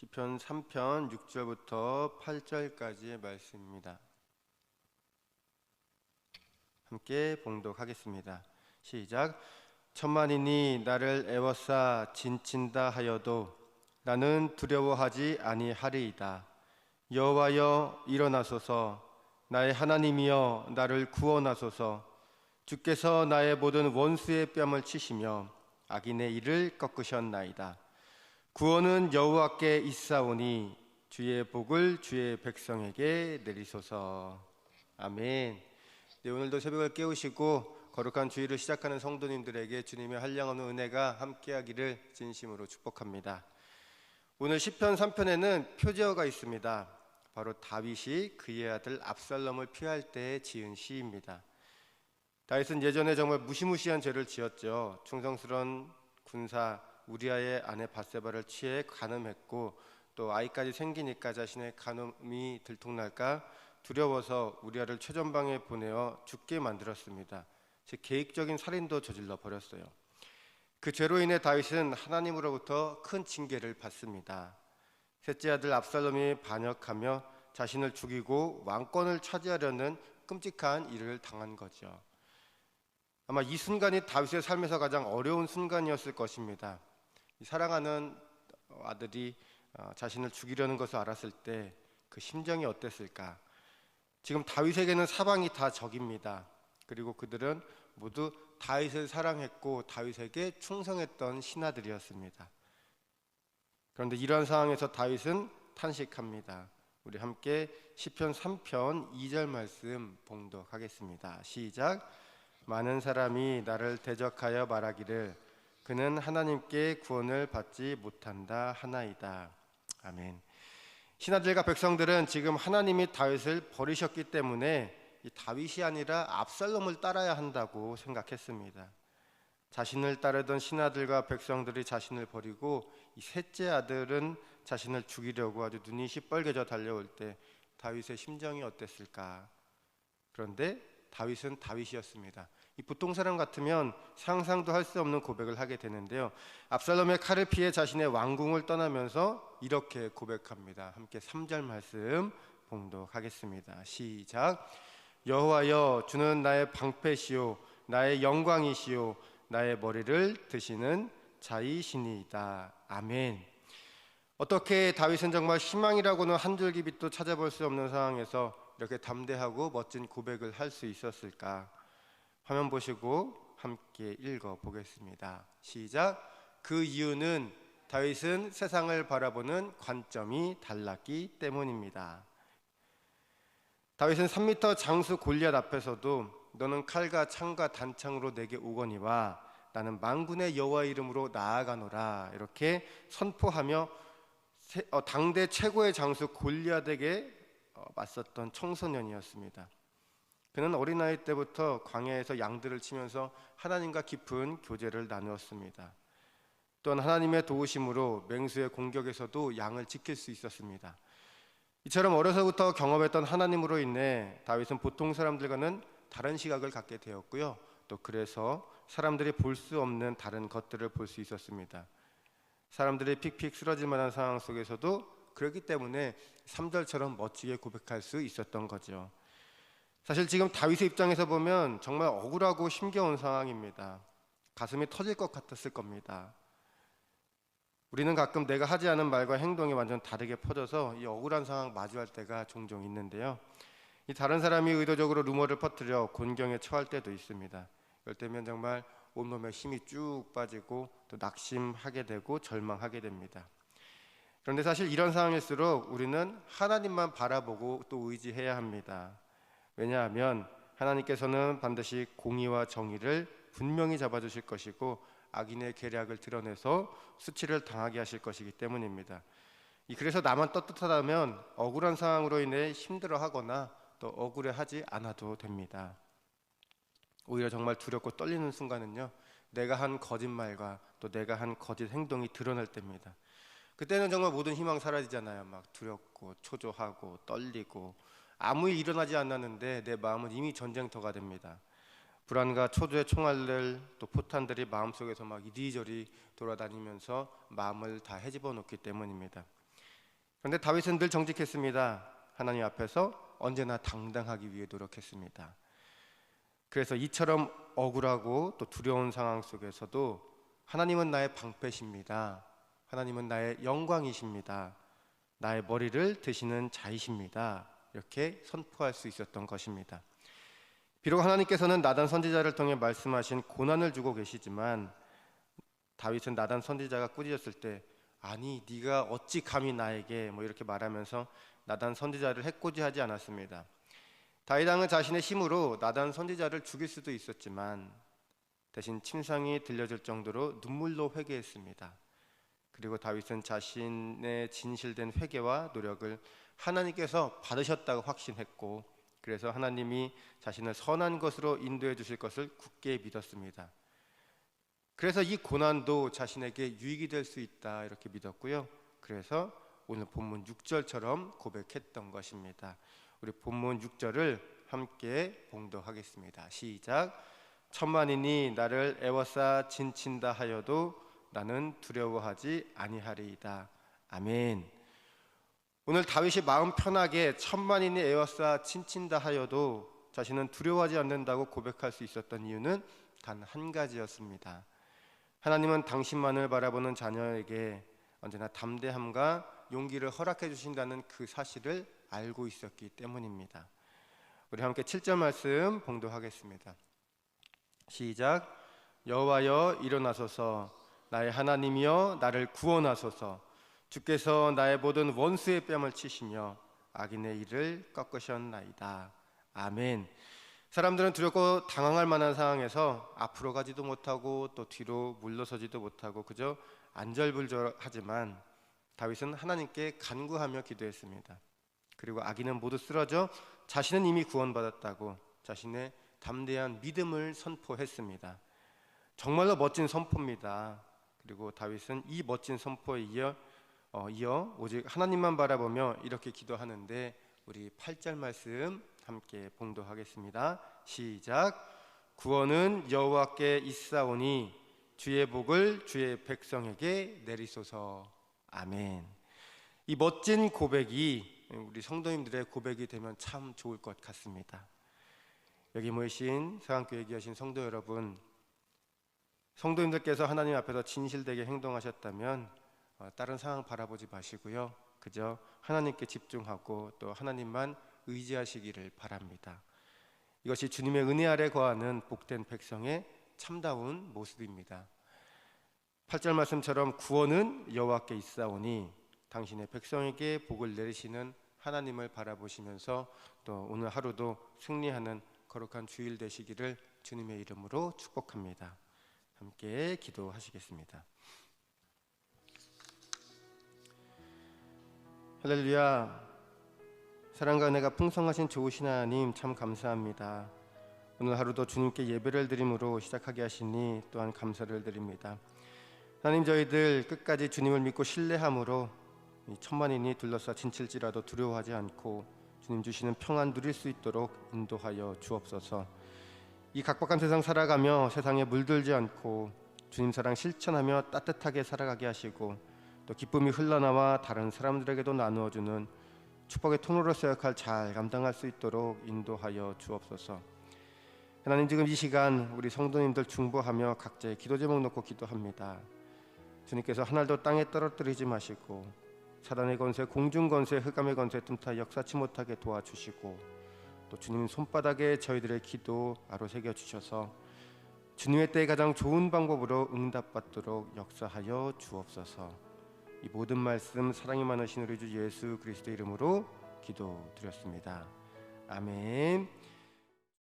시편 3편 6절부터 8절까지의 말씀입니다. 함께 봉독하겠습니다. 시작. 천만인이 나를 애워싸 진친다 하여도 나는 두려워하지 아니하리이다. 여호와여 일어나소서 나의 하나님이여 나를 구원하소서 주께서 나의 모든 원수의 뺨을 치시며 악인의 이를 꺾으셨나이다. 구원은 여호와께 있사오니 주의 복을 주의 백성에게 내리소서. 아멘. 네, 오늘도 새벽을 깨우시고 거룩한 주일을 시작하는 성도님들에게 주님의 한량없는 은혜가 함께하기를 진심으로 축복합니다. 오늘 시편 3편에는 표제어가 있습니다. 바로 다윗이 그의 아들 압살롬을 피할 때 지은 시입니다. 다윗은 예전에 정말 무시무시한 죄를 지었죠. 충성스러운 군사 우리아의 아내 바세바를 취해 간음했고 또 아이까지 생기니까 자신의 간음이 들통날까 두려워서 우리아를 최전방에 보내어 죽게 만들었습니다. 즉 계획적인 살인도 저질러 버렸어요. 그 죄로 인해 다윗은 하나님으로부터 큰 징계를 받습니다. 셋째 아들 압살롬이 반역하며 자신을 죽이고 왕권을 차지하려는 끔찍한 일을 당한 거죠. 아마 이 순간이 다윗의 삶에서 가장 어려운 순간이었을 것입니다. 사랑하는 아들이 어, 자신을 죽이려는 것을 알았을 때 그 심정이 어땠을까? 지금 다윗에게는 사방이 다 적입니다. 그리고 그들은 모두 다윗을 사랑했고 다윗에게 충성했던 신하들이었습니다. 그런데 이러한 상황에서 다윗은 탄식합니다. 우리 함께 시편 3편 2절 말씀 봉독하겠습니다. 시작. 많은 사람이 나를 대적하여 말하기를 그는 하나님께 구원을 받지 못한다 하나이다. 아멘. 신하들과 백성들은 지금 하나님이 다윗을 버리셨기 때문에 이 다윗이 아니라 압살롬을 따라야 한다고 생각했습니다. 자신을 따르던 신하들과 백성들이 자신을 버리고 이 셋째 아들은 자신을 죽이려고 아주 눈이 시뻘개져 달려올 때 다윗의 심정이 어땠을까? 그런데 다윗은 다윗이었습니다. 이 보통 사람 같으면 상상도 할 수 없는 고백을 하게 되는데요. 압살롬의 칼을 피해 자신의 왕궁을 떠나면서 이렇게 고백합니다. 함께 3절 말씀 봉독하겠습니다. 시작. 여호와여 주는 나의 방패시요 나의 영광이시요 나의 머리를 드시는 자이시니이다. 아멘. 어떻게 다윗은 정말 희망이라고는 한 줄기 빛도 찾아볼 수 없는 상황에서 이렇게 담대하고 멋진 고백을 할 수 있었을까? 화면 보시고 함께 읽어 보겠습니다. 시작. 그 이유는 다윗은 세상을 바라보는 관점이 달랐기 때문입니다. 다윗은 3미터 장수 골리앗 앞에서도 너는 칼과 창과 단창으로 내게 오거니와 나는 만군의 여호와 이름으로 나아가노라 이렇게 선포하며 어, 당대 최고의 장수 골리앗에게 어, 맞섰던 청소년이었습니다. 그는 어린아이 때부터 광야에서 양들을 치면서 하나님과 깊은 교제를 나누었습니다. 또한 하나님의 도우심으로 맹수의 공격에서도 양을 지킬 수 있었습니다. 이처럼 어려서부터 경험했던 하나님으로 인해 다윗은 보통 사람들과는 다른 시각을 갖게 되었고요. 또 그래서 사람들이 볼 수 없는 다른 것들을 볼 수 있었습니다. 사람들이 픽픽 쓰러질 만한 상황 속에서도 그렇기 때문에 3절처럼 멋지게 고백할 수 있었던 거죠. 사실 지금 다윗의 입장에서 보면 정말 억울하고 힘겨운 상황입니다. 가슴이 터질 것 같았을 겁니다. 우리는 가끔 내가 하지 않은 말과 행동이 완전 다르게 퍼져서 이 억울한 상황 마주할 때가 종종 있는데요. 이 다른 사람이 의도적으로 루머를 퍼뜨려 곤경에 처할 때도 있습니다. 이럴 때면 정말 온몸에 힘이 쭉 빠지고 또 낙심하게 되고 절망하게 됩니다. 그런데 사실 이런 상황일수록 우리는 하나님만 바라보고 또 의지해야 합니다. 왜냐하면 하나님께서는 반드시 공의와 정의를 분명히 잡아주실 것이고 악인의 계략을 드러내서 수치를 당하게 하실 것이기 때문입니다. 그래서 나만 떳떳하다면 억울한 상황으로 인해 힘들어하거나 또 억울해하지 않아도 됩니다. 오히려 정말 두렵고 떨리는 순간은요, 내가 한 거짓말과 또 내가 한 거짓 행동이 드러날 때입니다. 그때는 정말 모든 희망 사라지잖아요. 막 두렵고 초조하고 떨리고 아무 일 일어나지 않았는데 내 마음은 이미 전쟁터가 됩니다. 불안과 초조의 총알들 또 포탄들이 마음속에서 막 이리저리 돌아다니면서 마음을 다 헤집어 놓기 때문입니다. 그런데 다윗은 늘 정직했습니다. 하나님 앞에서 언제나 당당하기 위해 노력했습니다. 그래서 이처럼 억울하고 또 두려운 상황 속에서도 하나님은 나의 방패십니다. 하나님은 나의 영광이십니다. 나의 머리를 드시는 자이십니다. 이렇게 선포할 수 있었던 것입니다. 비록 하나님께서는 나단 선지자를 통해 말씀하신 고난을 주고 계시지만 다윗은 나단 선지자가 꾸짖었을 때 아니 네가 어찌 감히 나에게 뭐 이렇게 말하면서 나단 선지자를 해코지하지 않았습니다. 다윗 왕은 자신의 힘으로 나단 선지자를 죽일 수도 있었지만 대신 침상이 들려질 정도로 눈물로 회개했습니다. 그리고 다윗은 자신의 진실된 회개와 노력을 하나님께서 받으셨다고 확신했고 그래서 하나님이 자신을 선한 것으로 인도해 주실 것을 굳게 믿었습니다. 그래서 이 고난도 자신에게 유익이 될 수 있다 이렇게 믿었고요. 그래서 오늘 본문 6절처럼 고백했던 것입니다. 우리 본문 6절을 함께 봉독하겠습니다. 시작. 천만인이 나를 애워싸 진친다 하여도 나는 두려워하지 아니하리이다. 아멘. 오늘 다윗이 마음 편하게 천만인이 애워싸 친친다 하여도 자신은 두려워하지 않는다고 고백할 수 있었던 이유는 단 한 가지였습니다. 하나님은 당신만을 바라보는 자녀에게 언제나 담대함과 용기를 허락해 주신다는 그 사실을 알고 있었기 때문입니다. 우리 함께 7절 말씀 봉독하겠습니다. 시작 여호와여 일어나소서 나의 하나님이여 나를 구원하소서 주께서 나의 모든 원수의 뺨을 치시며 악인의 일을 꺾으셨나이다. 아멘. 사람들은 두렵고 당황할 만한 상황에서 앞으로 가지도 못하고 또 뒤로 물러서지도 못하고 그저 안절불절하지만 다윗은 하나님께 간구하며 기도했습니다. 그리고 악인은 모두 쓰러져 자신은 이미 구원받았다고 자신의 담대한 믿음을 선포했습니다. 정말로 멋진 선포입니다. 그리고 다윗은 이 멋진 선포에 이어 어, 이어 오직 하나님만 바라보며 이렇게 기도하는데 우리 8절 말씀 함께 봉독하겠습니다. 시작. 구원은 여호와께 있사오니 주의 복을 주의 백성에게 내리소서. 아멘. 이 멋진 고백이 우리 성도님들의 고백이 되면 참 좋을 것 같습니다. 여기 모이신 서강교회 귀하신 성도 여러분, 성도님들께서 하나님 앞에서 진실되게 행동하셨다면 어, 다른 상황 바라보지 마시고요. 그저 하나님께 집중하고 또 하나님만 의지하시기를 바랍니다. 이것이 주님의 은혜 아래 거하는 복된 백성의 참다운 모습입니다. 8절 말씀처럼 구원은 여호와께 있사오니 당신의 백성에게 복을 내리시는 하나님을 바라보시면서 또 오늘 하루도 승리하는 거룩한 주일 되시기를 주님의 이름으로 축복합니다. 함께 기도하시겠습니다. 할렐루야. 사랑과 은혜가 풍성하신 좋으신 하나님 참 감사합니다. 오늘 하루도 주님께 예배를 드림으로 시작하게 하시니 또한 감사를 드립니다. 하나님 저희들 끝까지 주님을 믿고 신뢰함으로 천만인이 둘러싸 진칠지라도 두려워하지 않고 주님 주시는 평안 누릴 수 있도록 인도하여 주옵소서. 이 각박한 세상 살아가며 세상에 물들지 않고 주님 사랑 실천하며 따뜻하게 살아가게 하시고 또 기쁨이 흘러나와 다른 사람들에게도 나누어 주는 축복의 통로로서 역할 잘 감당할 수 있도록 인도하여 주옵소서. 하나님 지금 이 시간 우리 성도님들 중보하며 각자의 기도 제목 놓고 기도합니다. 주님께서 하늘도 땅에 떨어뜨리지 마시고 사단의 건세, 공중 건세, 흑암의 건세 틈타 역사치 못하게 도와주시고 또 주님 손바닥에 저희들의 기도 아로 새겨 주셔서 주님의 때에 가장 좋은 방법으로 응답받도록 역사하여 주옵소서. 이 모든 말씀 사랑이 많으신 우리 주 예수 그리스도 이름으로 기도드렸습니다. 아멘.